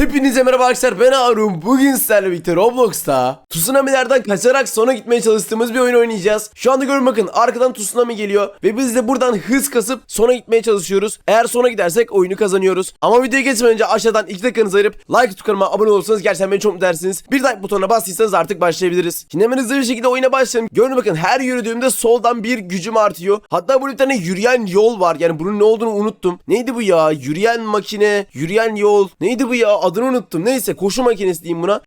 Hepinize merhaba arkadaşlar ben Arun. Bugün sizlerle birlikte Roblox'ta tsunamilerden kaçarak sona gitmeye çalıştığımız bir oyun oynayacağız. Şu anda görün bakın arkadan tsunami geliyor ve biz de buradan hız kasıp sona gitmeye çalışıyoruz. Eğer sona gidersek oyunu kazanıyoruz. Ama videoya geçmeden önce aşağıdan 2 dakikanızı ayırıp like tıklanıma abone olursanız gerçekten beni çok mutlu edersiniz. Bir like butonuna bastıysanız artık başlayabiliriz. Şimdi hemen hızlı bir şekilde oyuna başlayalım. Görün bakın her yürüdüğümde soldan bir gücüm artıyor. Hatta burada bir tane yürüyen yol var. Yani bunun ne olduğunu unuttum. Neydi bu ya? Yürüyen makine, yürüyen yol. Neydi bu ya? Adını unuttum. Neyse koşu makinesi diyeyim buna.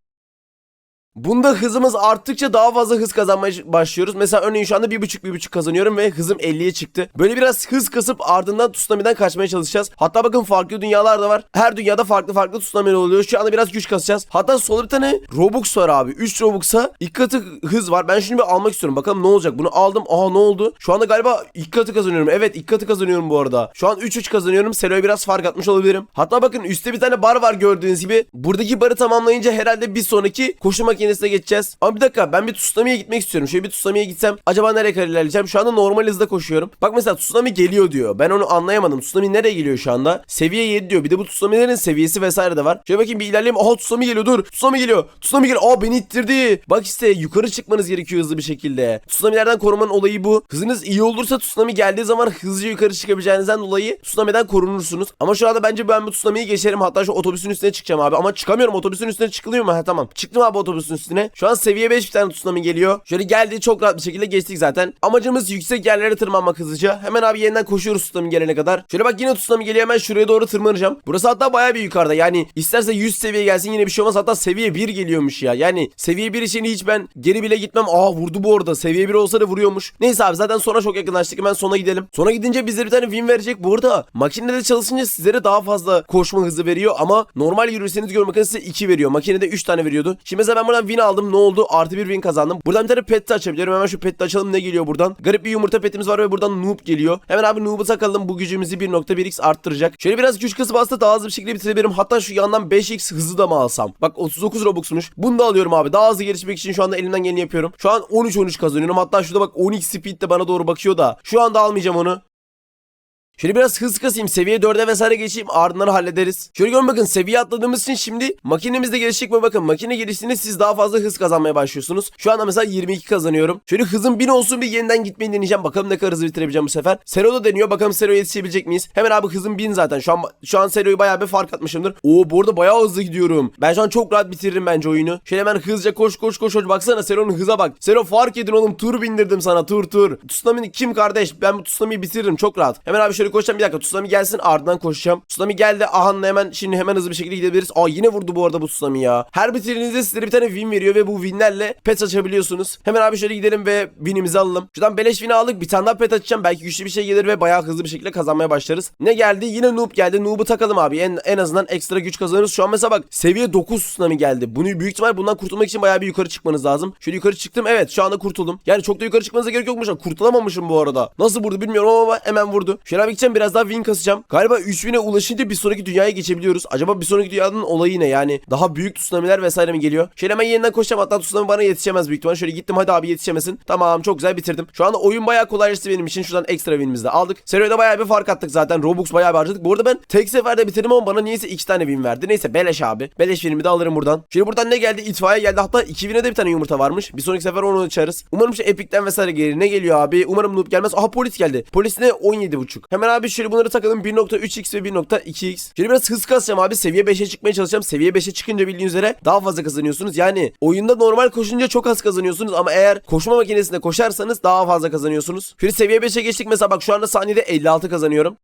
Bunda hızımız arttıkça daha fazla hız kazanmaya başlıyoruz. Mesela örneğin şu anda 1.5 1.5 kazanıyorum ve hızım 50'ye çıktı. Böyle biraz hız kasıp ardından tsunami'den kaçmaya çalışacağız. Hatta bakın farklı dünyalar da var. Her dünyada farklı farklı tsunami oluyor. Şu anda biraz güç kasacağız. Hatta solda bir tane Robux var abi. 3 Robux'a ilk katı hız var. Ben şunu bir almak istiyorum. Bakalım ne olacak. Bunu aldım. Aha ne oldu? Şu anda galiba ilk katı kazanıyorum. Evet ilk katı kazanıyorum bu arada. Şu an 3-3 kazanıyorum. Selo'ya biraz fark atmış olabilirim. Hatta bakın üstte bir tane bar var gördüğünüz gibi. Buradaki barı tamamlayınca herhalde bir sonraki koşu makinesine geçeceğiz. Ama bir dakika ben bir tsunami'ye gitmek istiyorum. Şöyle bir tsunami'ye gitsem acaba nereye kadar ilerleyeceğim? Şu anda normal hızda koşuyorum. Bak mesela tsunami geliyor diyor. Ben onu anlayamadım. Tsunami nereye geliyor şu anda? Seviye 7 diyor. Bir de bu tsunami'lerin seviyesi vesaire de var. Şöyle bakayım bir ilerleyeyim. Aha tsunami geliyor dur. Tsunami geliyor. Tsunami geliyor. Aa beni ittirdi. Bak işte yukarı çıkmanız gerekiyor hızlı bir şekilde. Tsunami'lerden korumanın olayı bu. Hızınız iyi olursa tsunami geldiği zaman hızlıca yukarı çıkabileceğinizden dolayı tsunami'den korunursunuz. Ama şu anda bence ben bu tsunami'yi geçerim. Hatta şu otobüsün üstüne çıkacağım abi. Ama çıkamıyorum. Otobüsün üstüne çıkılıyor mu? Ha tamam. Çıktım abi otobüsün üstüne. Şu an seviye 5 bir tane tsunami geliyor. Şöyle geldi çok rahat bir şekilde geçtik zaten. Amacımız yüksek yerlere tırmanmak hızlıca. Hemen abi yeniden koşuyoruz tsunami gelene kadar. Şöyle bak yine tsunami geliyor hemen şuraya doğru tırmanacağım. Burası hatta bayağı bir yukarıda. Yani isterse 100 seviye gelsin yine bir şey olmaz. Hatta seviye 1 geliyormuş ya. Yani seviye 1 için hiç ben geri bile gitmem. Aa vurdu bu arada. Seviye 1 olsa da vuruyormuş. Neyse abi zaten sona çok yakınlaştık. Hemen sona gidelim. Sona gidince bize bir tane win verecek. Bu arada makinede çalışınca sizlere daha fazla koşma hızı veriyor ama normal yürürseniz gör bakın size 2 veriyor. Makinede 3 tane veriyordu. Şimdi mesela ben buradan win aldım. Ne oldu? Artı bir win kazandım. Buradan bir tane pet açabiliyorum. Hemen şu peti açalım ne geliyor buradan. Garip bir yumurta petimiz var ve buradan noob geliyor. Hemen abi noob'u takalım. Bu gücümüzü 1.1x arttıracak. Şöyle biraz güç kasıp aslında daha hızlı bir şekilde bitirebilirim. Hatta şu yandan 5x hızı da mı alsam? Bak 39 Robux'muş. Bunu da alıyorum abi. Daha hızlı gelişmek için şu anda elimden geleni yapıyorum. Şu an 13-13 kazanıyorum. Hatta şurada bak 12 speed de bana doğru bakıyor da. Şu anda almayacağım onu. Şöyle biraz hız kasayım seviye 4'e vesaire geçeyim ardından hallederiz. Şöyle görün bakın seviye atladığımız için şimdi makinemiz de gelişecek mi bakın makine geliştiğinde siz daha fazla hız kazanmaya başlıyorsunuz. Şu anda mesela 22 kazanıyorum. Şöyle hızım 1000 olsun bir yeniden gitmeyi deneyeceğim bakalım ne kadar hızlı bitirebileceğim bu sefer. Sero da deniyor bakalım Sero'ya yetişebilecek miyiz? Hemen abi hızım 1000 zaten şu an şu an Sero'yu bayağı bir fark atmışımdır. Oo bu arada bayağı hızlı gidiyorum. Ben şu an çok rahat bitiririm bence oyunu. Şöyle hemen hızlıca koş koş koş koş baksana Sero'nun hıza bak. Sero fark edin oğlum tur bindirdim sana tur tur. Tsunami kim kardeş? Ben bu Tsunami'yi bitiririm çok rahat. Hemen abi şöyle koşacağım bir dakika Tsunami gelsin ardından koşacağım. Tsunami geldi ahanla hemen şimdi hemen hızlı bir şekilde gidebiliriz. Aa yine vurdu bu arada bu Tsunami ya. Her bitirdiğinizde sizlere bir tane win veriyor ve bu winlerle pet açabiliyorsunuz. Hemen abi şöyle gidelim ve winimizi alalım. Şuradan beleş win aldık bir tane daha pet açacağım. Belki güçlü bir şey gelir ve bayağı hızlı bir şekilde kazanmaya başlarız. Ne geldi? Yine noob geldi. Noob'u takalım abi. En, en azından ekstra güç kazanırız. Şu an mesela bak seviye 9 tsunami geldi. Bunu büyük ihtimal bundan kurtulmak için bayağı bir yukarı çıkmanız lazım. Şöyle yukarı çıktım. Evet şu anda kurtuldum. Yani çok da yukarı çıkmanıza gerek yokmuş. Kurtulamamışım bu arada. Nasıl vurdu bilmiyorum ama hemen vurdu. Şöyle abi gideceğim biraz daha win kasacağım. Galiba 3000'e ulaşınca bir sonraki dünyaya geçebiliyoruz. Acaba bir sonraki dünyanın olayı ne? Yani daha büyük tsunamiler vesaire mi geliyor? Şöyle hemen yeniden koşacağım. Hatta tsunami bana yetişemez büyük ihtimal. Şöyle gittim hadi abi yetişemesin. Tamam çok güzel bitirdim. Şu anda oyun bayağı kolaylaştı benim için. Şuradan ekstra winimizi de aldık. Serio'da bayağı bir fark attık zaten. Robux bayağı bir harcadık. Bu arada ben tek seferde bitirdim ama bana niyeyse iki tane win verdi. Neyse beleş abi. Beleş winimi de alırım buradan. Şimdi buradan ne geldi? İtfaiye geldi. Hatta 2000'e de bir tane yumurta varmış. Bir sonraki sefer onu açarız. Umarım şu Epic'ten vesaire gelir. Ne geliyor abi? Umarım noob gelmez. Aha polis geldi. Polis ne? 17.5. Hemen abi şöyle bunları takalım. 1.3x ve 1.2x. Şimdi biraz hız kasacağım abi. Seviye 5'e çıkmaya çalışacağım. Seviye 5'e çıkınca bildiğiniz üzere daha fazla kazanıyorsunuz. Yani oyunda normal koşunca çok az kazanıyorsunuz ama eğer koşma makinesinde koşarsanız daha fazla kazanıyorsunuz. Şimdi seviye 5'e geçtik mesela bak şu anda saniyede 56 kazanıyorum.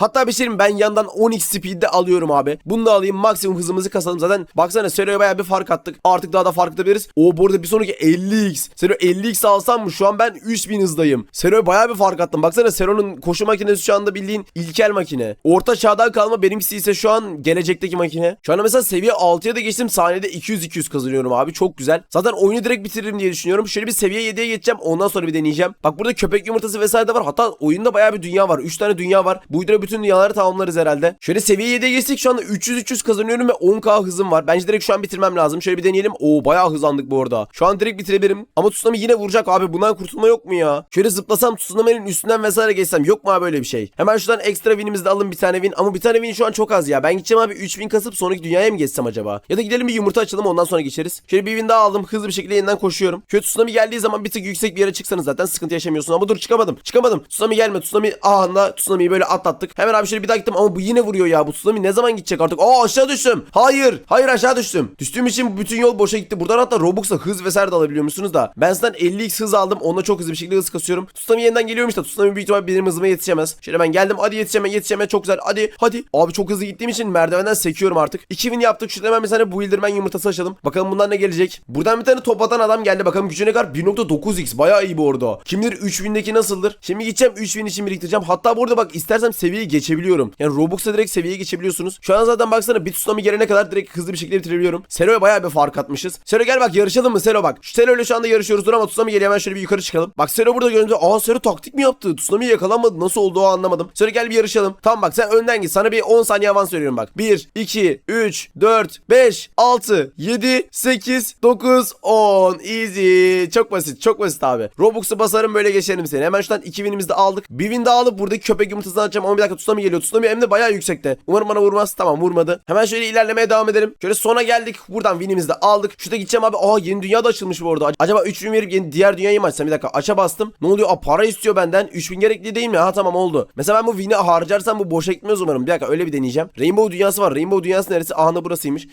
Hatta bir şeyim ben yandan 10x speed'de alıyorum abi. Bunu da alayım maksimum hızımızı kasalım zaten. Baksana Sero'ya bayağı bir fark attık. Artık daha da fark atabiliriz. O bu arada bir sonraki 50x. Sero 50x alsam mı? Şu an ben 3000 hızdayım. Sero'ya bayağı bir fark attım. Baksana Sero'nun koşu makinesi şu anda bildiğin ilkel makine. Orta çağdan kalma benimkisi ise şu an gelecekteki makine. Şu anda mesela seviye 6'ya da geçtim. Saniyede 200-200 kazanıyorum abi. Çok güzel. Zaten oyunu direkt bitiririm diye düşünüyorum. Şöyle bir seviye 7'ye geçeceğim. Ondan sonra bir deneyeceğim. Bak burada köpek yumurtası vesaire de var. Hatta oyunda bayağı bir dünya var. 3 tane dünya var. Bu videoda bütün bütün dünyaları tamamlarız herhalde. Şöyle seviye 7'ye geçtik şu anda 300-300 kazanıyorum ve 10k hızım var. Bence direkt şu an bitirmem lazım. Şöyle bir deneyelim. Oo bayağı hızlandık bu arada. Şu an direkt bitirebilirim. Ama Tsunami yine vuracak abi. Bundan kurtulma yok mu ya? Şöyle zıplasam Tsunami'nin üstünden vesaire geçsem yok mu abi böyle bir şey? Hemen şuradan ekstra winimizi de alın bir tane win. Ama bir tane win şu an çok az ya. Ben gideceğim abi 3000 kasıp sonraki dünyaya mı geçsem acaba? Ya da gidelim bir yumurta açalım ondan sonra geçeriz. Şöyle bir win daha aldım. Hızlı bir şekilde yeniden koşuyorum. Şöyle Tsunami geldiği zaman bir tık yüksek bir yere çıksanız zaten sıkıntı yaşamıyorsun. Ama dur çıkamadım. Çıkamadım. Tsunami gelme. Tsunami ahanda Tsunami'yi böyle atlattık. Hemen abi şöyle bir daha gittim ama bu yine vuruyor ya. Bu Tsunami ne zaman gidecek artık? Aa aşağı düştüm. Hayır. Hayır aşağı düştüm. Düştüğüm için bütün yol boşa gitti. Buradan hatta Robux'la hız vesaire de alabiliyor musunuz da. Ben sizden 50x hız aldım. Onunla çok hızlı bir şekilde hız kasıyorum. Tsunami yeniden geliyormuş da Tsunami büyük ihtimal benim hızıma yetişemez. Şöyle ben geldim. Hadi yetişeme yetişeme çok güzel. Hadi hadi. Abi çok hızlı gittiğim için merdivenden sekiyorum artık. 2000 yaptık. Şurada hemen bir tane bu yumurtası açalım. Bakalım bundan ne gelecek. Buradan bir tane top atan adam geldi. Bakalım gücü ne kadar? 1.9x. Bayağı iyi bu arada. Kim bilir 3000'deki nasıldır? Şimdi gideceğim 3000 için biriktireceğim. Hatta burada bak istersem seviyeyi geçebiliyorum. Yani Robux'a direkt seviyeye geçebiliyorsunuz. Şu an zaten baksana bir tsunami gelene kadar direkt hızlı bir şekilde bitirebiliyorum. Selo'ya bayağı bir fark atmışız. Selo gel bak yarışalım mı Selo bak. Şu Selo ile şu anda yarışıyoruz. Dur ama tsunami geliyor hemen şöyle bir yukarı çıkalım. Bak Selo burada görüntü. Aa Selo taktik mi yaptı? Tsunami yakalanmadı. Nasıl oldu o anlamadım. Selo gel bir yarışalım. Tamam bak sen önden git. Sana bir 10 saniye avans veriyorum bak. 1, 2, 3, 4, 5, 6, 7, 8, 9, 10. Easy. Çok basit. Çok basit abi. Robux'u basarım böyle geçerim seni. Hemen şuradan 2000'imizi de aldık. Bir win daha alıp buradaki köpek yumurtasını atacağım ama bir dakika tsunami geliyor. Tsunami hem de bayağı yüksekte. Umarım bana vurmaz. Tamam vurmadı. Hemen şöyle ilerlemeye devam edelim. Şöyle sona geldik. Buradan winimizi de aldık. Şurada gideceğim abi. Aa yeni dünya da açılmış bu arada. Acaba 3000 verip yeni diğer dünyayı mı açsam? Bir dakika aça bastım. Ne oluyor? Aa para istiyor benden. 3000 gerekli değil mi? Ha tamam oldu. Mesela ben bu win'i harcarsam bu boşa gitmez umarım. Bir dakika öyle bir deneyeceğim. Rainbow dünyası var. Rainbow dünyası neresi? Aha burasıymış.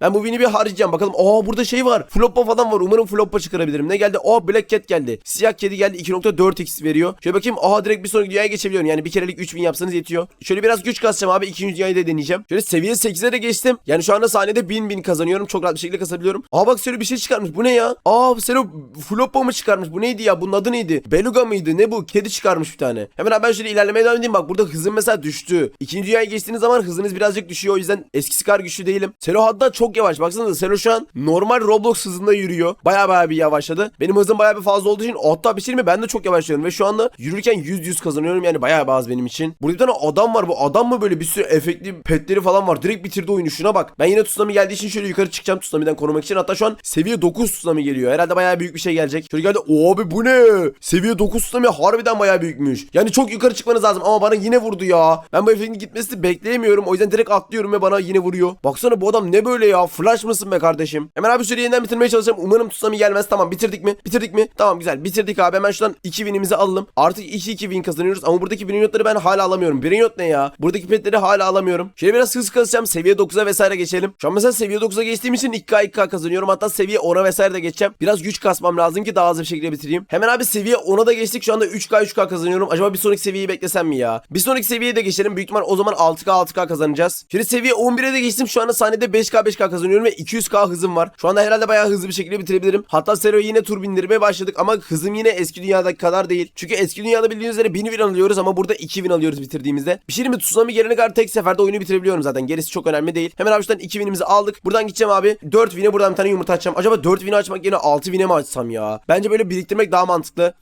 Ben bu win'i bir harcayacağım bakalım. Aa burada şey var. Floppa falan var. Umarım floppa çıkarabilirim. Ne geldi? Aa Black Cat geldi. Siyah kedi geldi. 2.4x veriyor. Şöyle bakayım. Aa direkt bir sonraki dünyaya geçebiliyorum. Yani bir kerelik 3000 yapsanız yetiyor. Şöyle biraz güç kasacağım abi. İkinci dünyayı da deneyeceğim. Şöyle seviye 8'e de geçtim. Yani şu anda sahnede 1000 bin kazanıyorum. Çok rahat bir şekilde kasabiliyorum. Aa bak şöyle bir şey çıkarmış. Bu ne ya? Aa Selo floppa mı çıkarmış? Bu neydi ya? Bunun adı neydi? Beluga mıydı? Ne bu? Kedi çıkarmış bir tane. Hemen ben şöyle ilerlemeye devam edeyim. Bak burada hızım mesela düştü. İkinci dünyaya geçtiğiniz zaman hızınız birazcık düşüyor. O yüzden eskisi kadar güçlü değilim. Selo hatta çok yavaş. Baksanıza Selo şu an normal Roblox hızında yürüyor. Baya baya bir yavaşladı. Benim hızım baya bir fazla olduğu için hatta bir şey mi ben de çok yavaşlıyorum ve şu anda yürürken 100-100 kazanıyorum yani baya bazı benim için. Burada bir tane adam var bu adam mı böyle bir sürü efektli petleri falan var. Direkt bitirdi oyunu şuna bak. Ben yine tsunami geldiği için şöyle yukarı çıkacağım tsunami'den korumak için. Hatta şu an seviye 9 tsunami geliyor. Herhalde baya büyük bir şey gelecek. Şöyle geldi. O abi bu ne? Seviye 9 tsunami harbiden baya büyükmüş. Yani çok yukarı çıkmanız lazım ama bana yine vurdu ya. Ben bu efektin gitmesini bekleyemiyorum. O yüzden direkt atlıyorum ve bana yine vuruyor. Baksana bu adam ne böyle ya? Flash mısın be kardeşim? Hemen abi süreyi yeniden bitirmeye çalışacağım. Umarım tsunami gelmez. Tamam bitirdik mi? Bitirdik mi? Tamam güzel. Bitirdik abi. Hemen şuradan 2 winimizi alalım. Artık 2-2 win kazanıyoruz. Ama buradaki brain notları ben hala alamıyorum. Brain not ne ya? Buradaki petleri hala alamıyorum. Şöyle biraz hız kasacağım. Seviye 9'a vesaire geçelim. Şu an mesela seviye 9'a geçtiğim için 2K 2K kazanıyorum. Hatta seviye 10'a vesaire de geçeceğim. Biraz güç kasmam lazım ki daha hızlı bir şekilde bitireyim. Hemen abi seviye 10'a da geçtik. Şu anda 3K 3K kazanıyorum. Acaba bir sonraki seviyeyi beklesem mi ya? Bir sonraki seviyeye de geçelim. Büyük ihtimal o zaman 6K 6K kazanacağız. Şimdi seviye 11'e de geçtim. Şu anda sahnede 5K 5K kazanıyorum ve 200K hızım var. Şu anda herhalde bayağı hızlı bir şekilde bitirebilirim. Hatta Sero'ya yine tur bindirmeye başladık ama hızım yine eski dünyadaki kadar değil. Çünkü eski dünyada bildiğiniz üzere 1000 win alıyoruz ama burada 2000 alıyoruz bitirdiğimizde. Bir şey mi? Tsunami gelene kadar tek seferde oyunu bitirebiliyorum zaten. Gerisi çok önemli değil. Hemen abi şuradan 2000'imizi aldık. Buradan gideceğim abi. 4 win'e buradan bir tane yumurta açacağım. Acaba 4 win'e açmak yerine 6 win'e mi açsam ya? Bence böyle biriktirmek daha mantıklı.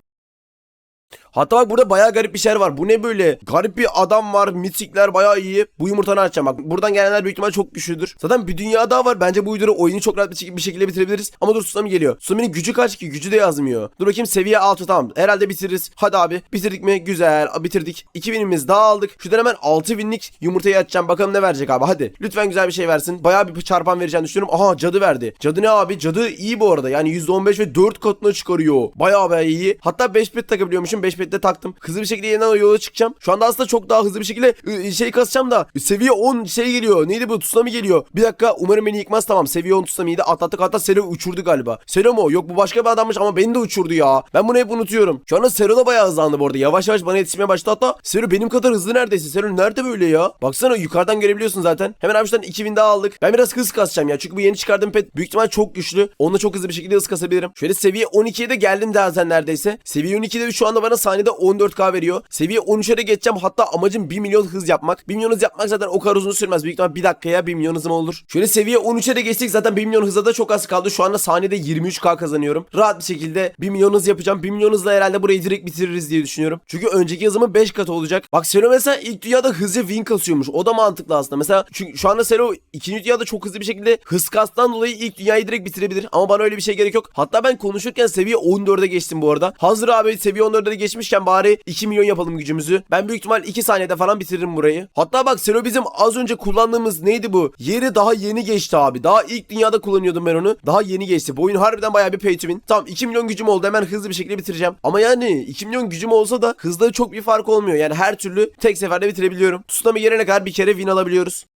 Hatta bak burada bayağı garip bir şeyler var. Bu ne böyle? Garip bir adam var. Mitikler bayağı iyi. Bu yumurtanı açacağım bak. Buradan gelenler büyük ihtimal çok güçlüdür. Zaten bir dünya daha var. Bence bu videoda oyunu çok rahat bir şek- bir şekilde bitirebiliriz. Ama dur Tsunami geliyor. Tsunami'nin gücü kaç ki? Gücü de yazmıyor. Dur bakayım seviye 6 tamam. Herhalde bitiririz. Hadi abi. Bitirdik mi? Güzel. Bitirdik. 2000'imiz daha aldık. Şuradan hemen 6000'lik binlik yumurtayı açacağım. Bakalım ne verecek abi. Hadi. Lütfen güzel bir şey versin. Bayağı bir çarpan vereceğini düşünüyorum. Aha cadı verdi. Cadı ne abi? Cadı iyi bu arada. Yani %15 ve 4 katına çıkarıyor. Bayağı bayağı iyi. Hatta 5 pet takabiliyormuşum. 5 pet de taktım. Hızlı bir şekilde yeniden yola çıkacağım. Şu anda aslında çok daha hızlı bir şekilde ı, şey kasacağım da seviye 10 şey geliyor. Neydi bu? Tsunami geliyor. Bir dakika umarım beni yıkmaz. Tamam seviye 10 Tsunami'yi de atlattık. Hatta Selo uçurdu galiba. Selo mu? Yok bu başka bir adammış ama beni de uçurdu ya. Ben bunu hep unutuyorum. Şu anda Selo da bayağı hızlandı bu arada. Yavaş yavaş bana yetişmeye başladı. Hatta Selo benim kadar hızlı neredeyse. Selo nerede böyle ya? Baksana yukarıdan görebiliyorsun zaten. Hemen şuradan 2000 daha aldık. Ben biraz hız kasacağım ya. Çünkü bu yeni çıkardığım pet büyük ihtimal çok güçlü. Onunla çok hızlı bir şekilde hız kasabilirim. Şöyle seviye 12'ye de geldim daha zaten neredeyse. Seviye 12'de şu anda bana saniyede 14k veriyor. Seviye 13'e de geçeceğim. Hatta amacım 1 milyon hız yapmak. 1 milyon hız yapmak zaten o kadar uzun sürmez. Büyük ihtimal 1 dakikaya 1 milyon hızım olur. Şöyle seviye 13'e de geçtik. Zaten 1 milyon hıza da çok az kaldı. Şu anda saniyede 23k kazanıyorum. Rahat bir şekilde 1 milyon hız yapacağım. 1 milyon hızla herhalde burayı direkt bitiririz diye düşünüyorum. Çünkü önceki hızımın 5 katı olacak. Bak Selo mesela ilk dünyada hızlı win kasıyormuş. O da mantıklı aslında. Mesela çünkü şu anda Selo ikinci dünyada çok hızlı bir şekilde hız kastan dolayı ilk dünyayı direkt bitirebilir. Ama bana öyle bir şey gerek yok. Hatta ben konuşurken seviye 14'e geçtim bu arada. Hazır abi seviye 14'e de geçmişken bari 2 milyon yapalım gücümüzü. Ben büyük ihtimal 2 saniyede falan bitiririm burayı. Hatta bak Selo bizim az önce kullandığımız neydi bu? Yeri daha yeni geçti abi. Daha ilk dünyada kullanıyordum ben onu. Daha yeni geçti. Bu oyun harbiden bayağı bir pay to win. Tamam 2 milyon gücüm oldu. Hemen hızlı bir şekilde bitireceğim. Ama yani 2 milyon gücüm olsa da hızda çok bir fark olmuyor. Yani her türlü tek seferde bitirebiliyorum. Tsunami gelene kadar bir kere win alabiliyoruz.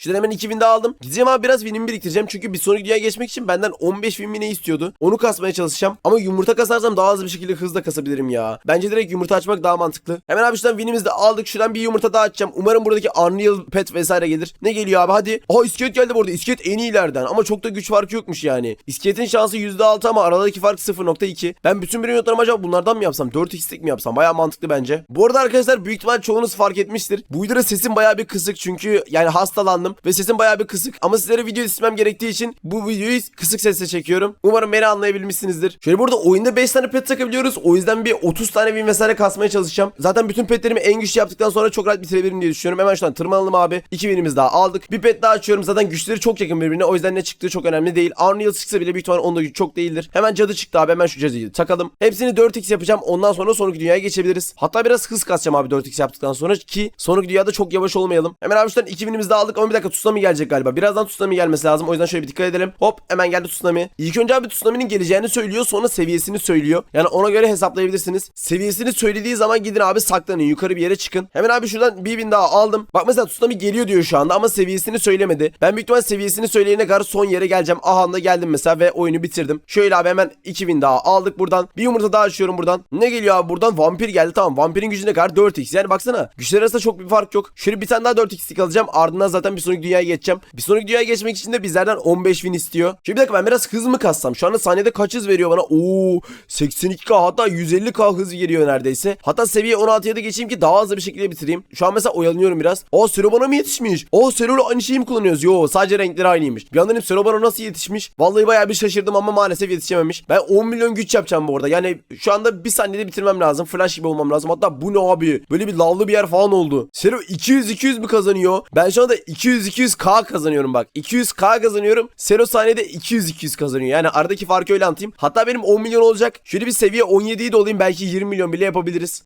Şuradan hemen 2000 daha aldım. Gideceğim abi biraz winimi biriktireceğim. Çünkü bir sonraki dünyaya geçmek için benden 15 win ne istiyordu. Onu kasmaya çalışacağım. Ama yumurta kasarsam daha hızlı bir şekilde hızla kasabilirim ya. Bence direkt yumurta açmak daha mantıklı. Hemen abi şuradan winimizi de aldık. Şuradan bir yumurta daha açacağım. Umarım buradaki Unreal Pet vesaire gelir. Ne geliyor abi hadi. Aa iskelet geldi bu arada. İskelet en iyilerden. Ama çok da güç farkı yokmuş yani. İskeletin şansı %6 ama aradaki fark 0.2. Ben bütün milyonlarımı acaba bunlardan mı yapsam? 4x'lik mi yapsam? Baya mantıklı bence. Bu arada arkadaşlar büyük ihtimal çoğunuz fark etmiştir. Bu sesim baya bir kısık çünkü yani hastalandım ve sesim baya bir kısık ama sizlere video istemem gerektiği için bu videoyu kısık sesle çekiyorum. Umarım beni anlayabilmişsinizdir. Şöyle burada oyunda 5 tane pet takabiliyoruz. O yüzden bir 30 tane win vesaire kasmaya çalışacağım. Zaten bütün petlerimi en güçlü yaptıktan sonra çok rahat bitirebilirim diye düşünüyorum. Hemen şuradan tırmanalım abi. 2 winimiz daha aldık. Bir pet daha açıyorum. Zaten güçleri çok yakın birbirine. O yüzden ne çıktığı çok önemli değil. Unreal çıksa bile büyük ihtimal onda çok değildir. Hemen cadı çıktı abi. Hemen şu cadıyı takalım. Hepsini 4x yapacağım. Ondan sonra sonraki dünyaya geçebiliriz. Hatta biraz hız kasacağım abi 4x yaptıktan sonra ki sonraki dünyada çok yavaş olmayalım. Hemen abi şuradan 2 winimizi daha aldık ama bir dakika tsunami gelecek galiba. Birazdan tsunami gelmesi lazım. O yüzden şöyle bir dikkat edelim. Hop hemen geldi tsunami. İlk önce abi tsunami'nin geleceğini söylüyor. Sonra seviyesini söylüyor. Yani ona göre hesaplayabilirsiniz. Seviyesini söylediği zaman gidin abi saklanın. Yukarı bir yere çıkın. Hemen abi şuradan bir bin daha aldım. Bak mesela tsunami geliyor diyor şu anda ama seviyesini söylemedi. Ben büyük ihtimal seviyesini söyleyene kadar son yere geleceğim. Aha da geldim mesela ve oyunu bitirdim. Şöyle abi hemen 2000 daha aldık buradan. Bir yumurta daha açıyorum buradan. Ne geliyor abi buradan? Vampir geldi tamam. Vampirin gücü ne kadar? 4x. Yani baksana. Güçler arasında çok bir fark yok. Şöyle bir tane daha 4x'lik alacağım. Ardından zaten bir sonraki dünyaya geçeceğim. Bir sonraki dünyaya geçmek için de bizlerden 15 win istiyor. Şimdi bir dakika ben biraz hız mı kassam? Şu anda saniyede kaç hız veriyor bana? Oo 82k hatta 150k hız geliyor neredeyse. Hatta seviye 16'ya da geçeyim ki daha hızlı bir şekilde bitireyim. Şu an mesela oyalanıyorum biraz. Aa Sero bana mı yetişmiş? Sero ile aynı şeyi mi kullanıyoruz? Yo sadece renkleri aynıymış. Bir yandan hep bana nasıl yetişmiş? Vallahi bayağı bir şaşırdım ama maalesef yetişememiş. Ben 10 milyon güç yapacağım bu arada. Yani şu anda bir saniyede bitirmem lazım. Flash gibi olmam lazım. Hatta bu ne abi? Böyle bir lavlı bir yer falan oldu. Sero 200-200 mi kazanıyor? Ben şu anda 200-200k kazanıyorum bak. 200k kazanıyorum. Sero saniyede 200-200 kazanıyor. Yani aradaki farkı öyle anlatayım. Hatta benim 10 milyon olacak. Şöyle bir seviye 17'yi de olayım. Belki 20 milyon bile yapabiliriz.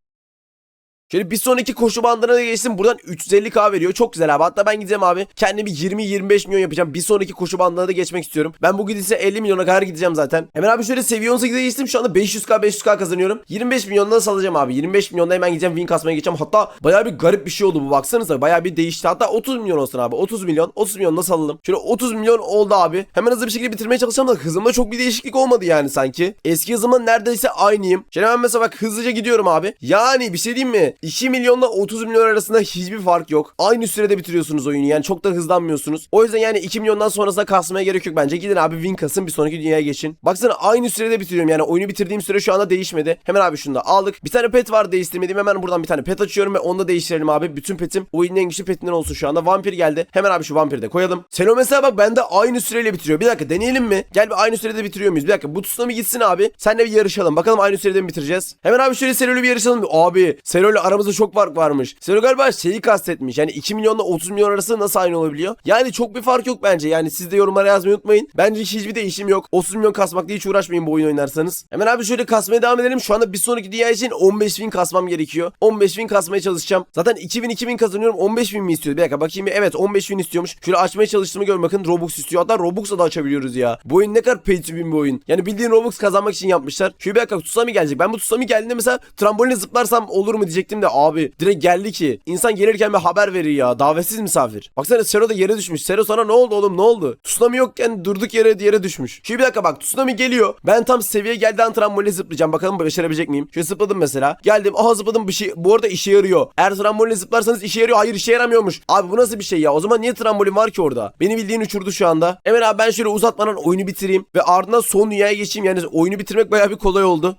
Şöyle bir sonraki koşu bandına da geçtim. Buradan 350k veriyor. Çok güzel abi. Hatta ben gideceğim abi. Kendimi 20-25 milyon yapacağım. Bir sonraki koşu bandına da geçmek istiyorum. Ben bu gidilse 50 milyona kadar gideceğim zaten. Hemen abi şöyle seviye 18'e geçtim. Şu anda 500k 500k kazanıyorum. 25 milyondan salacağım abi. 25 milyonda hemen gideceğim win kasmaya geçeceğim. Hatta bayağı bir garip bir şey oldu bu. Baksanıza bayağı bir değişti. Hatta 30 milyon olsun abi. 30 milyon. 30 milyon nasıl alalım? Şöyle 30 milyon oldu abi. Hemen hızlı bir şekilde bitirmeye çalışacağım da hızımda çok bir değişiklik olmadı yani sanki. Eski hızımla neredeyse aynıyım. Şöyle hemen mesela bak hızlıca gidiyorum abi. Yani bir şey diyeyim mi? 2 milyonla 30 milyon arasında hiçbir fark yok. Aynı sürede bitiriyorsunuz oyunu. Yani çok da hızlanmıyorsunuz. O yüzden yani 2 milyondan sonrasında kasmaya gerek yok bence. Gidin abi win kasın bir sonraki dünyaya geçin. Baksana aynı sürede bitiriyorum. Yani oyunu bitirdiğim süre şu anda değişmedi. Hemen abi şunu da aldık. Bir tane pet var değiştirmediğim. Hemen buradan bir tane pet açıyorum ve onu da değiştirelim abi. Bütün petim oyunun en güçlü petinden olsun şu anda. Vampir geldi. Hemen abi şu vampiri de koyalım. Selo mesela bak bende aynı süreyle bitiriyor. Bir dakika deneyelim mi? Gel bir aynı sürede bitiriyor muyuz? Bir dakika bu tsunami gitsin abi. Senle bir yarışalım. Bakalım aynı sürede mi bitireceğiz? Hemen abi şöyle Selo'yla bir yarışalım. Abi Selo'yla aramızda çok fark varmış. Selo galiba şeyi kastetmiş. Yani 2 milyonla 30 milyon arası nasıl aynı olabiliyor? Yani çok bir fark yok bence. Yani siz de yorumlara yazmayı unutmayın. Bence hiçbir değişim yok. 30 milyon kasmakla hiç uğraşmayın bu oyun oynarsanız. Hemen abi şöyle kasmaya devam edelim. Şu anda bir sonraki dünya için 15 bin kasmam gerekiyor. 15 bin kasmaya çalışacağım. Zaten 2000 2000 kazanıyorum. 15 bin mi istiyor? Bir dakika bakayım. Evet 15 bin istiyormuş. Şöyle açmaya çalıştığımı görün bakın. Robux istiyor. Hatta Robux'la da açabiliyoruz ya. Bu oyun ne kadar pay to win bir oyun. Yani bildiğin Robux kazanmak için yapmışlar. Şöyle bir dakika Tsunami gelecek. Ben bu Tsunami geldiğinde mesela tramboline zıplarsam olur mu diyecektim de abi direkt geldi ki. İnsan gelirken bir haber verir ya. Davetsiz misafir. Baksana Sero da yere düşmüş. Sero sana ne oldu oğlum ne oldu? Tsunami yokken durduk yere yere düşmüş. Şimdi bir dakika bak Tsunami geliyor. Ben tam seviye geldiği an tramboline zıplayacağım. Bakalım başarabilecek miyim? Şöyle zıpladım mesela. Geldim. Aha zıpladım bir şey. Bu arada işe yarıyor. Eğer tramboline zıplarsanız işe yarıyor. Hayır işe yaramıyormuş. Abi bu nasıl bir şey ya? O zaman niye trambolin var ki orada? Beni bildiğin uçurdu şu anda. Hemen abi ben şöyle uzatmadan oyunu bitireyim. Ve ardından son dünyaya geçeyim. Yani oyunu bitirmek bayağı bir kolay oldu.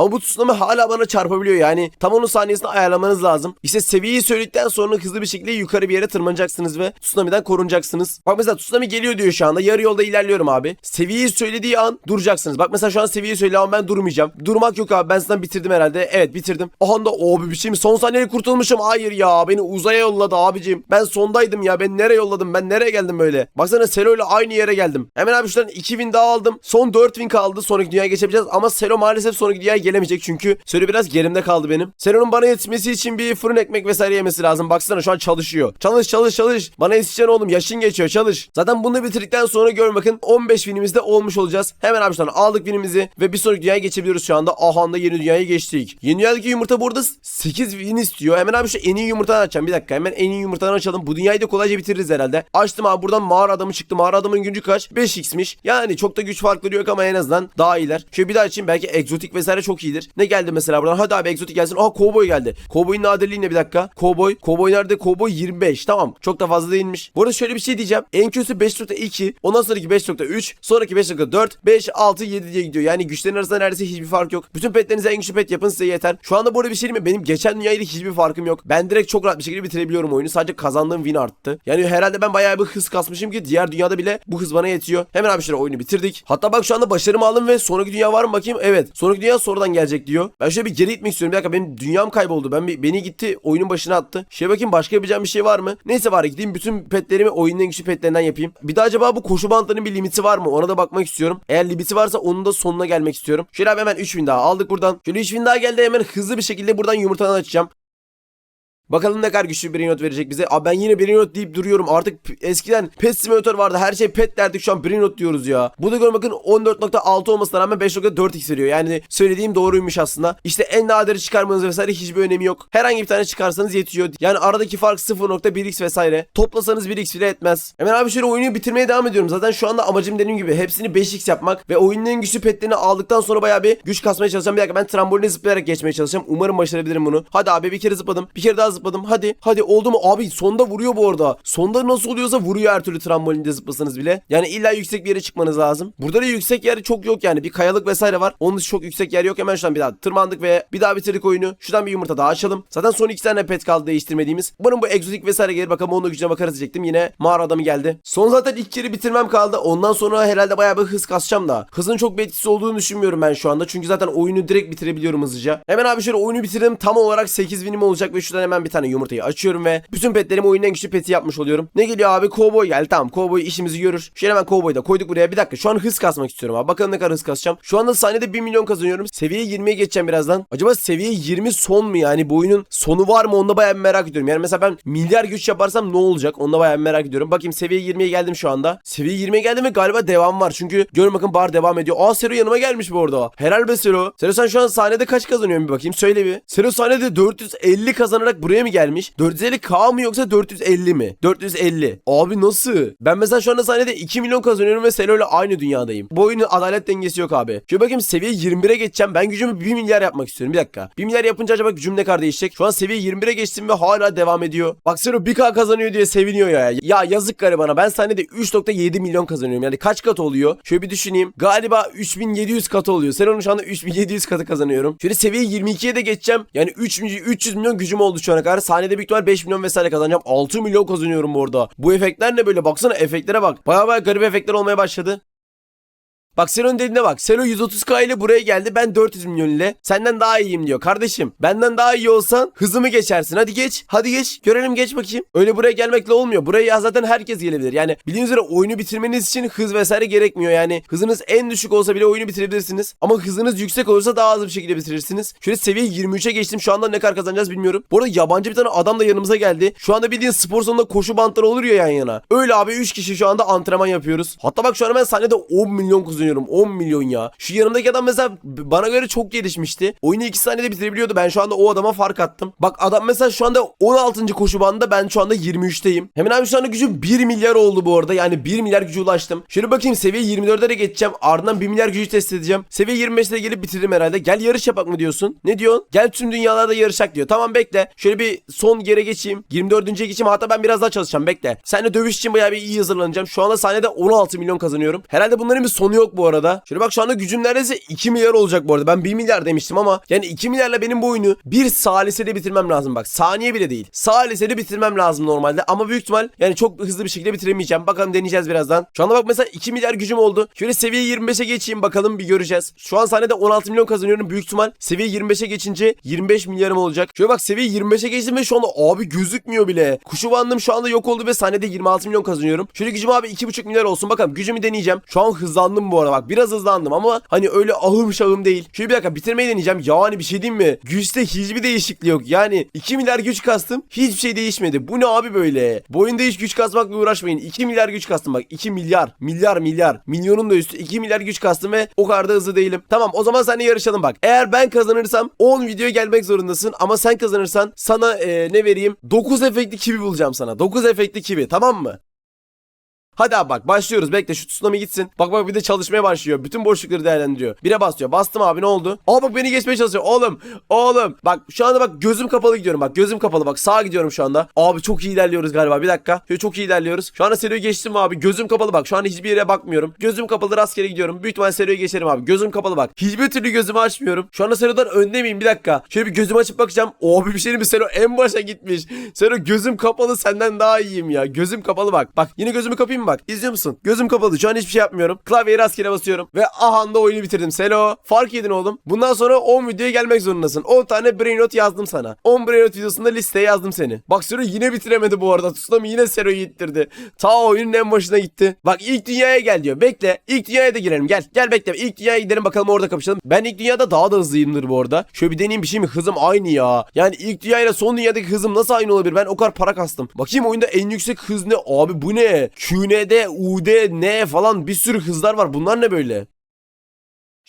Ama bu tsunami hala bana çarpabiliyor yani. Tam onun saniyesini ayarlamanız lazım. İşte seviyeyi söyledikten sonra hızlı bir şekilde yukarı bir yere tırmanacaksınız ve tsunami'den korunacaksınız. Bak mesela tsunami geliyor diyor şu anda. Yarı yolda ilerliyorum abi. Seviyeyi söylediği an duracaksınız. Bak mesela şu an seviyeyi söylüyor ama ben durmayacağım. Durmak yok abi. Ben zaten bitirdim herhalde. Evet bitirdim. O anda o bir şey mi? Son saniyede kurtulmuşum. Hayır ya. Beni uzaya yolladı abicim. Ben sondaydım ya. Ben nereye yolladım? Ben nereye geldim böyle? Baksana Selo ile aynı yere geldim. Hemen abi şuradan 2000 daha aldım. Son 4000 kaldı. Sonraki dünyaya geçebileceğiz. Ama Selo maalesef sonraki dünyaya gelemeyecek. Çünkü Selo biraz gerimde kaldı benim. Selo'nun bana yetmesi için bir fırın ekmek vesaire yemesi lazım. Baksana şu an çalışıyor. Çalış çalış çalış. Bana yetişeceksin oğlum. Yaşın geçiyor çalış. Zaten bunu bitirdikten sonra görün bakın 15 winimizde olmuş olacağız. Hemen abi aldık winimizi ve bir sonraki dünyaya geçebiliyoruz şu anda. Aha da yeni dünyaya geçtik. Yeni dünyadaki yumurta burada 8 win istiyor. Hemen abi şu en iyi yumurtadan açacağım. Bir dakika hemen en iyi yumurtadan açalım. Bu dünyayı da kolayca bitiririz herhalde. Açtım abi buradan mağara adamı çıktı. Mağara adamın gücü kaç? 5x'miş. Yani çok da güç farkları yok ama en azından daha iyiler. Şöyle bir daha açayım belki egzotik vesaire çok iyidir. Ne geldi mesela buradan? Hadi abi egzotik gelsin. Aha kovboy geldi. Kovboyun nadirliği ne bir dakika? Kovboy. Kovboy nerede? Kovboy 25. Tamam. Çok da fazla değilmiş. Bu arada şöyle bir şey diyeceğim. En kötüsü 5.2. Ondan sonraki 5.3. Sonraki 5.4. 5, 6, 7 diye gidiyor. Yani güçlerin arasında neredeyse hiçbir fark yok. Bütün petlerinize en güçlü pet yapın size yeter. Şu anda bu bir şey mi? Benim geçen dünyayla hiçbir farkım yok. Ben direkt çok rahat bir şekilde bitirebiliyorum oyunu. Sadece kazandığım win arttı. Yani herhalde ben bayağı bir hız kasmışım ki diğer dünyada bile bu hız bana yetiyor. Hemen abi şöyle oyunu bitirdik. Hatta bak şu anda başarımı aldım ve sonraki dünya var mı bakayım? Evet. Sonraki dünya sonradan gelecek diyor. Ben şöyle bir geri gitmek istiyorum. Bir dakika benim dünyam kayboldu. Ben bir, beni gitti oyunun başına attı. Şey bakayım başka yapacağım bir şey var mı? Neyse var gideyim bütün petlerimi oyunun en güçlü petlerinden yapayım. Bir de acaba bu koşu bantlarının bir limiti var mı? Ona da bakmak istiyorum. Eğer limiti varsa onun da sonuna gelmek istiyorum. Şöyle abi hemen 3000 daha aldık buradan. Şöyle 3000 daha geldi hemen hızlı bir şekilde buradan yumurtadan açacağım. Bakalım ne kadar güçlü bir not verecek bize. Abi ben yine bir not deyip duruyorum. Artık eskiden pet simülatör vardı. Her şey pet derdik. Şu an bir not diyoruz ya. Bu da görün bakın 14.6 olmasına rağmen 5.4x veriyor. Yani söylediğim doğruymuş aslında. İşte en nadiri çıkarmanız vesaire hiçbir önemi yok. Herhangi bir tane çıkarsanız yetiyor. Yani aradaki fark 0.1x vesaire. Toplasanız 1x bile etmez. Hemen abi şöyle oyunu bitirmeye devam ediyorum. Zaten şu anda amacım dediğim gibi hepsini 5x yapmak ve oyunun güçlü petlerini aldıktan sonra bayağı bir güç kasmaya çalışacağım. Bir dakika ben tramboline zıplayarak geçmeye çalışacağım. Umarım başarabilirim bunu. Hadi abi bir kere zıpladım. Bir kere daha zıpladım. Hadi. Hadi oldu mu? Abi sonda vuruyor bu arada. Sonda nasıl oluyorsa vuruyor her türlü trambolinde zıplasanız bile. Yani illa yüksek bir yere çıkmanız lazım. Burada da yüksek yer çok yok yani. Bir kayalık vesaire var. Onun çok yüksek yer yok. Hemen şuradan bir daha tırmandık ve bir daha bitirdik oyunu. Şuradan bir yumurta daha açalım. Zaten son iki tane pet kaldı değiştirmediğimiz. Umarım bu egzotik vesaire gelir. Bakalım onun da gücüne bakarız diyecektim. Yine mağara adamı geldi. Son zaten ilk kere bitirmem kaldı. Ondan sonra herhalde bayağı bir hız kasacağım da. Hızın çok bir etkisi olduğunu düşünmüyorum ben şu anda. Çünkü zaten oyunu direkt bitirebiliyorum hızlıca. Hemen abi şöyle oyunu bitirdim. Tam olarak 8 binim olacak ve şuradan hemen bir tane yumurtayı açıyorum ve bütün petlerimi oyunun en güçlü peti yapmış oluyorum. Ne geliyor abi? Kovboy geldi. Tamam kovboy işimizi görür. Şöyle hemen kovboyu da koyduk buraya. Bir dakika şu an hız kasmak istiyorum abi. Bakalım ne kadar hız kasacağım. Şu anda saniyede 1 milyon kazanıyorum. Seviye 20'ye geçeceğim birazdan. Acaba seviye 20 son mu yani? Bu oyunun sonu var mı? Onu da bayağı bir merak ediyorum. Yani mesela ben milyar güç yaparsam ne olacak? Onu da bayağı bir merak ediyorum. Bakayım seviye 20'ye geldim şu anda. Seviye 20'ye geldim ve galiba devam var. Çünkü görün bakın bar devam ediyor. Aa Sero yanıma gelmiş bu arada. Helal be Sero. Sero sen şu an sahnede kaç kazanıyorsun bir bakayım. Söyle bir. Sero sahnede 450 kazanarak buraya mı gelmiş? 450k mı yoksa 450 mi? 450. Abi nasıl? Ben mesela şu anda sahnede 2 milyon kazanıyorum ve Selo ile aynı dünyadayım. Bu oyunun adalet dengesi yok abi. Şöyle bakayım seviye 21'e geçeceğim. Ben gücümü 1 milyar yapmak istiyorum. Bir dakika. 1 milyar yapınca acaba gücüm ne kadar değişecek? Şu an seviye 21'e geçtim ve hala devam ediyor. Bak Selo 1k kazanıyor diye seviniyor ya. Ya yazık garibana. Ben sahnede 3.7 milyon kazanıyorum. Yani kaç kat oluyor? Şöyle bir düşüneyim. Galiba 3700 katı oluyor. Selo'nun şu anda 3700 katı kazanıyorum. Şöyle seviye 22'ye de geçeceğim. Yani 3 milyon- 300 milyon gücüm oldu şu ana kadar. Sahnede büyük ihtimal 5 milyon vesaire kazanacağım. 6 milyon kazanıyorum bu arada. Bu efektler ne böyle? Baksana efektlere bak. Baya baya garip efektler olmaya başladı. Bak Selo'nun dediğine bak. Selo 130k ile buraya geldi. Ben 400 milyon ile. Senden daha iyiyim diyor. Kardeşim benden daha iyi olsan hızımı geçersin. Hadi geç. Hadi geç. Görelim geç bakayım. Öyle buraya gelmekle olmuyor. Buraya ya zaten herkes gelebilir. Yani bildiğiniz üzere oyunu bitirmeniz için hız vesaire gerekmiyor. Yani hızınız en düşük olsa bile oyunu bitirebilirsiniz. Ama hızınız yüksek olursa daha hızlı bir şekilde bitirirsiniz. Şöyle seviye 23'e geçtim. Şu anda ne kadar kazanacağız bilmiyorum. Bu arada yabancı bir tane adam da yanımıza geldi. Şu anda bildiğin spor salonunda koşu bantları olur ya yan yana. Öyle abi 3 kişi şu anda antrenman yapıyoruz. Hatta bak şu an ben sahnede 10 milyon kazanıyorum. 10 milyon ya. Şu yanımdaki adam mesela bana göre çok gelişmişti. Oyunu 2 saniyede bitirebiliyordu. Ben şu anda o adama fark attım. Bak adam mesela şu anda 16. koşu bandında ben şu anda 23'teyim. Hemen abi şu anda gücüm 1 milyar oldu bu arada. Yani 1 milyar gücü ulaştım. Şöyle bakayım seviye 24'lere geçeceğim. Ardından 1 milyar gücü test edeceğim. Seviye 25'te gelip bitiririm herhalde. Gel yarış yapak mı diyorsun? Ne diyorsun? Gel tüm dünyalarda yarışak diyor. Tamam bekle. Şöyle bir son yere geçeyim. 24. geçeyim. Hatta ben biraz daha çalışacağım. Bekle. Seninle dövüş için bayağı bir iyi hazırlanacağım. Şu anda sahnede 16 milyon kazanıyorum. Herhalde bunların bir sonu yok yok bu arada. Şöyle bak şu anda gücüm neredeyse 2 milyar olacak bu arada. Ben 1 milyar demiştim ama yani 2 milyarla benim bu oyunu bir salisede bitirmem lazım bak. Saniye bile değil. Salisede bitirmem lazım normalde ama büyük ihtimal yani çok hızlı bir şekilde bitiremeyeceğim. Bakalım deneyeceğiz birazdan. Şu anda bak mesela 2 milyar gücüm oldu. Şöyle seviye 25'e geçeyim bakalım bir göreceğiz. Şu an sahnede 16 milyon kazanıyorum. Büyük ihtimal seviye 25'e geçince 25 milyarım olacak. Şöyle bak seviye 25'e geçtim ve şu anda abi gözükmüyor bile. Kuşu bandım şu anda yok oldu ve sahnede 26 milyon kazanıyorum. Şöyle gücüm abi 2,5 milyar olsun. Bakalım gücümü deneyeceğim. Şu an hızlandım bu arada bak. Biraz hızlandım ama hani öyle ahım şahım değil. Şöyle bir dakika bitirmeyi deneyeceğim. Yani bir şey diyeyim mi? Güçte hiçbir değişiklik yok. Yani 2 milyar güç kastım. Hiçbir şey değişmedi. Bu ne abi böyle? Bu oyunda hiç güç kasmakla uğraşmayın. 2 milyar güç kastım bak. 2 milyar. Milyar milyar. Milyonun da üstü. 2 milyar güç kastım ve o kadar da hızlı değilim. Tamam o zaman seninle yarışalım bak. Eğer ben kazanırsam 10 videoya gelmek zorundasın. Ama sen kazanırsan sana e, ne vereyim? 9 efektli kibi bulacağım sana. 9 efektli kibi tamam mı? Hadi abi bak başlıyoruz. Bekle şu tsunami gitsin. Bak bak bir de çalışmaya başlıyor. Bütün boşlukları değerlendiriyor. Bire basıyor. Bastım abi ne oldu? Aa bak beni geçmeye çalışıyor. Oğlum. Oğlum. Bak şu anda bak gözüm kapalı gidiyorum. Bak gözüm kapalı. Bak sağa gidiyorum şu anda. Abi çok iyi ilerliyoruz galiba. Bir dakika. Şöyle çok iyi ilerliyoruz. Şu anda Selo'yu geçtim abi. Gözüm kapalı bak. Şu an hiçbir yere bakmıyorum. Gözüm kapalı rastgele gidiyorum. Büyük ihtimalle Selo'yu geçerim abi. Gözüm kapalı bak. Hiçbir türlü gözümü açmıyorum. Şu anda Selo'dan önde miyim? Bir dakika. Şöyle bir gözümü açıp bakacağım. Abi bir şey mi? Selo en başa gitmiş. Selo gözüm kapalı senden daha iyiyim ya. Gözüm kapalı bak. Bak yine gözümü kapayım mı bak. İzliyor musun? Gözüm kapalı. Şu an hiçbir şey yapmıyorum. Klavyeyi rastgele basıyorum. Ve aha da oyunu bitirdim. Selo. Fark edin oğlum. Bundan sonra 10 videoya gelmek zorundasın. 10 tane brain not yazdım sana. 10 brain not videosunda listeye yazdım seni. Bak Selo yine bitiremedi bu arada. Tsunami yine Selo'yu ittirdi. Ta oyunun en başına gitti. Bak ilk dünyaya gel diyor. Bekle. İlk dünyaya da girelim. Gel. Gel bekle. İlk dünyaya gidelim bakalım orada kapışalım. Ben ilk dünyada daha da hızlıyımdır bu arada. Şöyle bir deneyeyim bir şey mi? Hızım aynı ya. Yani ilk dünya son dünyadaki hızım nasıl aynı olabilir? Ben o kadar para kastım. Bakayım oyunda en yüksek hız ne? Abi bu ne? QN'de, UD, N falan bir sürü hızlar var. Bunlar ne böyle?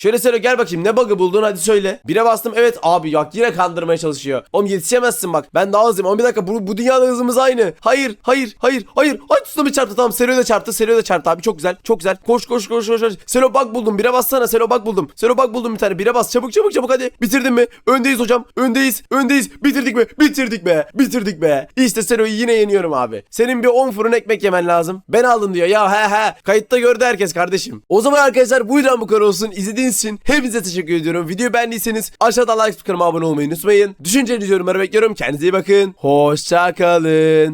Şöyle Selo gel bakayım ne bug'ı buldun hadi söyle. Bire bastım evet abi ya yine kandırmaya çalışıyor. Oğlum yetişemezsin bak ben daha hızlıyım ama bir dakika bu, bu dünyada hızımız aynı. Hayır hayır hayır hayır. Ay tsunami çarptı tamam Selo da çarptı Selo da çarptı abi çok güzel çok güzel. Koş koş koş koş. koş. Selo bug buldum bire bassana Selo bug buldum. Selo bug buldum bir tane bire bas çabuk çabuk çabuk hadi. Bitirdin mi? Öndeyiz hocam öndeyiz öndeyiz. Bitirdik mi? Bitirdik be bitirdik be. İşte Selo'yu yine yeniyorum abi. Senin bir 10 fırın ekmek yemen lazım. Ben aldım diyor ya he he. Kayıtta gördü herkes kardeşim. O zaman arkadaşlar bu yüzden bu kadar olsun. İzlediğiniz için hepinize teşekkür ediyorum. Videoyu beğendiyseniz aşağıda like kanalıma abone olmayı unutmayın. Düşüncelerinizi yorumlara bekliyorum. Kendinize iyi bakın. Hoşça kalın.